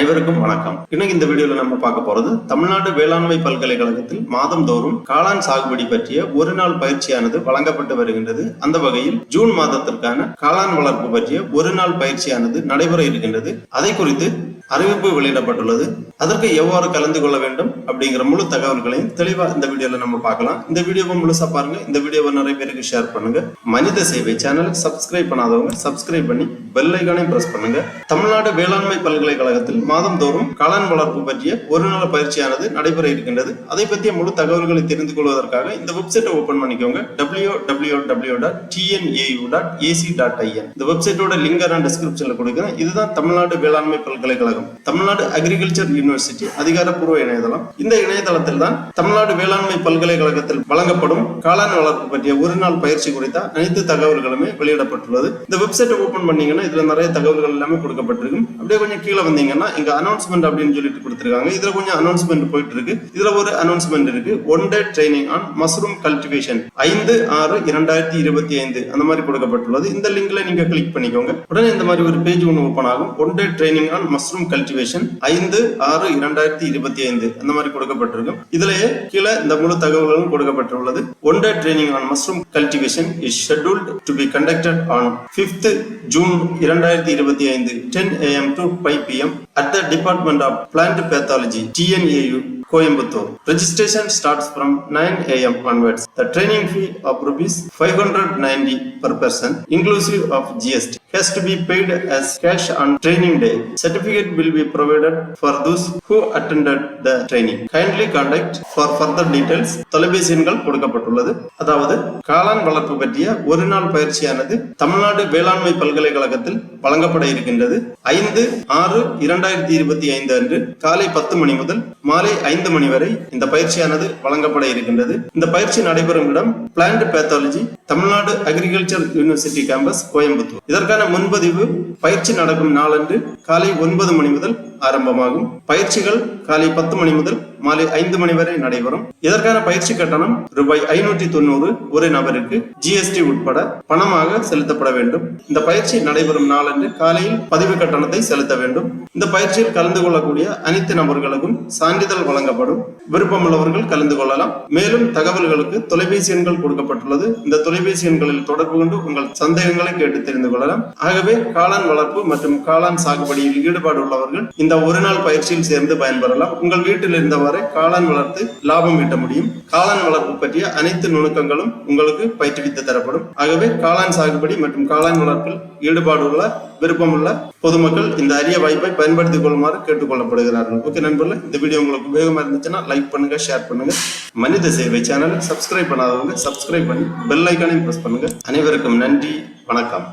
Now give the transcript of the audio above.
அனைவருக்கும் வணக்கம். இன்னைக்கு இந்த வீடியோல நம்ம பார்க்க போறது தமிழ்நாடு வேளாண்மை பல்கலைக்கழகத்தில் மாதந்தோறும் காளான் சாகுபடி பற்றிய ஒரு நாள் பயிற்சியானது வழங்கப்பட்டு வருகின்றது. அந்த வகையில் ஜூன் மாதத்திற்கான காளான் வளர்ப்பு பற்றிய ஒரு நாள் பயிற்சியானது நடைபெற இருக்கின்றது. அதை குறித்து அறிவிப்பு வெளியிடப்பட்டுள்ளது. அதற்கு எவ்வாறு கலந்து கொள்ள வேண்டும்? அப்படிங்கிற முழு தகவல்களையும் தெளிவா இந்த வீடியோல நம்ம பார்க்கலாம். இந்த வீடியோவை முழுசா பாருங்க. இந்த வீடியோவை நிறைய பேருக்கு ஷேர் பண்ணுங்க. மனித சேவை சேனலுக்கு சப்ஸ்கிரைப் பண்ணாதவங்க சப்ஸ்கிரைப் பண்ணி பெல் ஐக்கானையும் பிரஸ் பண்ணுங்க. தமிழ்நாடு வேளாண்மை பல்கலைக்கழகத்தில் மாதந்தோறும் காளான் வளர்ப்பு பற்றிய ஒரு நாள் பயிற்சியானது நடைபெற இருக்கின்றது. அதை பற்றிய முழு தகவல்களை தெரிந்து கொள்வதற்காக இந்த வெப்சைட்டை ஓபன் பண்ணிக்கோங்க. W W W dot TNAU dot AC dot IN இந்த வெப்சைட்டோட லிங்க் நான் டிஸ்கிரிப்ஷன்ல கொடுக்குறேன். இதுதான் தமிழ்நாடு வேளாண்மை பல்கலைக்கழகம். தமிழ்நாடு அக்ரிகல்ச்சர் யூனிவர்சிட்டி அதிகாரப்பூர்வ இணையதளம். இந்த இணையதளத்தில் தான் தமிழ்நாடு வேளாண்மை பல்கலைக்கழகத்தில் வழங்கப்படும் காளான் வளர்ப்பு பற்றிய ஒரு நாள் பயிற்சி குறித்த அனைத்து தகவல்களுமே வெளியிடப்பட்டுள்ளது. இந்த வெப்சைட்டை ஓபன் பண்ணீங்கன்னா இதுல நிறைய தகவல்கள் எல்லாமே கொடுக்கப்பட்டிருக்கும். அப்படியே கொஞ்சம் கீழே வந்தீங்கன்னா இங்க அனௌன்ஸ்மெண்ட் அப்படின்னு சொல்லிட்டு கொடுத்திருக்காங்க. இதுல கொஞ்சம் அனௌன்ஸ்மெண்ட் போயிட்டு இருக்கு இதுல ஒரு அனௌன்ஸ்மெண்ட் இருக்கு. One day training on mushroom cultivation ஐந்து ஆறு இரண்டாயிரத்தி இருபத்தி ஐந்து. அந்த மாதிரி கொடுக்கப்பட்டுள்ளது. இந்த லிங்க்ல நீங்க கிளிக் பண்ணிக்கோங்க. உடனே இந்த மாதிரி ஒரு பேஜ் ஒன்று ஓப்பன் ஆகும். One day training on mushroom cultivation ஐந்து ஆறு இரண்டாயிரத்தி இருபத்தி ஐந்து. அந்த மாதிரி கொடுக்கப்பட்டிருக்கும் இதுலயே கீழே இந்த முழு தகவல்களும் கொடுக்கப்பட்டுள்ளது one day training on mushroom cultivation is scheduled to be conducted on fifth June இரண்டாயிரத்தி இருபத்தி ஐந்து ten AM to five PM at the department of plant pathology TNAU Coimbatore. Registration starts from 9 a.m. onwards. The training fee of rupees 590 per person, inclusive of GST, has to be paid as cash on training day. Certificate will be provided for those who attended the training. Kindly contact for further details. தொலைபேசி எண்கள் கொடுக்கப்பட்டுள்ளது அதாவது காளான் வளர்ப்பு பற்றிய ஒரு நாள் பயிற்சியானது தமிழ்நாடு வேளாண்மை பல்கலைக்கழகத்தில் வழங்கப்பட இருக்கின்றது ஐந்து ஆறு இரண்டாயிரத்தி இருபத்தி ஐந்து அன்று காலை பத்து மணி முதல் மாலை ஐந்து மணி வரை இந்த பயிற்சியானது வழங்கப்பட இருக்கின்றது இந்த பயிற்சி நடைபெறும் இடம் plant pathology Tamil Nadu agriculture university campus Coimbatore இதற்கான முன்பதிவு பயிற்சி நடக்கும் நாளன்று காலை ஒன்பது மணி முதல் ஆரம்பமாகும். பயிற்சிகள் காலை பத்து மணி முதல் மாலை ஐந்து மணி வரை நடைபெறும். இதற்கான பயிற்சி கட்டணம் ரூபாய் ஐநூற்றி தொண்ணூறு ஒரு நபருக்கு ஜிஎஸ்டி உட்பட பணமாக செலுத்தப்பட வேண்டும். இந்த பயிற்சி நடைபெறும் நாளன்று காலையில் பதிவு கட்டணத்தை செலுத்த வேண்டும். இந்த பயிற்சியில் கலந்து கொள்ளக்கூடிய அனைத்து நபர்களுக்கும் சான்றிதழ் வழங்கப்படும். விருப்பமுள்ளவர்கள் கலந்து கொள்ளலாம். மேலும் தகவல்களுக்கு தொலைபேசி எண்கள் கொடுக்கப்பட்டுள்ளது. இந்த தொலைபேசி எண்களில் தொடர்பு கொண்டு உங்கள் சந்தேகங்களை கேட்டு தெரிந்து கொள்ளலாம். ஆகவே காளான் வளர்ப்பு மற்றும் காளான் சாகுபடியில் ஈடுபாடு உள்ளவர்கள் இந்த இந்த ஒரு நாள் பயிற்சியில் சேர்ந்து பயன்பெறலாம். உங்கள் வீட்டில் இருந்தவரை காளான் வளர்த்து லாபம் ஈட்ட முடியும். காளான் வளர்ப்பு பற்றிய அனைத்து நுணுக்கங்களும் உங்களுக்கு பயிற்றுவித்து தரப்படும். ஆகவே காளான் சாகுபடி மற்றும் காளான் வளர்ப்பில் ஈடுபாடு உள்ள விருப்பமுள்ள பொதுமக்கள் இந்த அரிய வாய்ப்பை பயன்படுத்திக் கொள்ளுமாறு கேட்டுக்கொள்ளப்படுகிறார்கள். ஓகே நண்பர்களே இந்த வீடியோ உங்களுக்கு உபயோகமா இருந்துச்சுன்னா லைக் பண்ணுங்க ஷேர் பண்ணுங்க. மனித சேவை சேனல் சப்ஸ்கிரைப் பண்ணாதவங்க சப்ஸ்கிரைப் பண்ணி பெல் ஐக்கானையும் ப்ரெஸ் பண்ணுங்க. அனைவருக்கும் நன்றி வணக்கம்.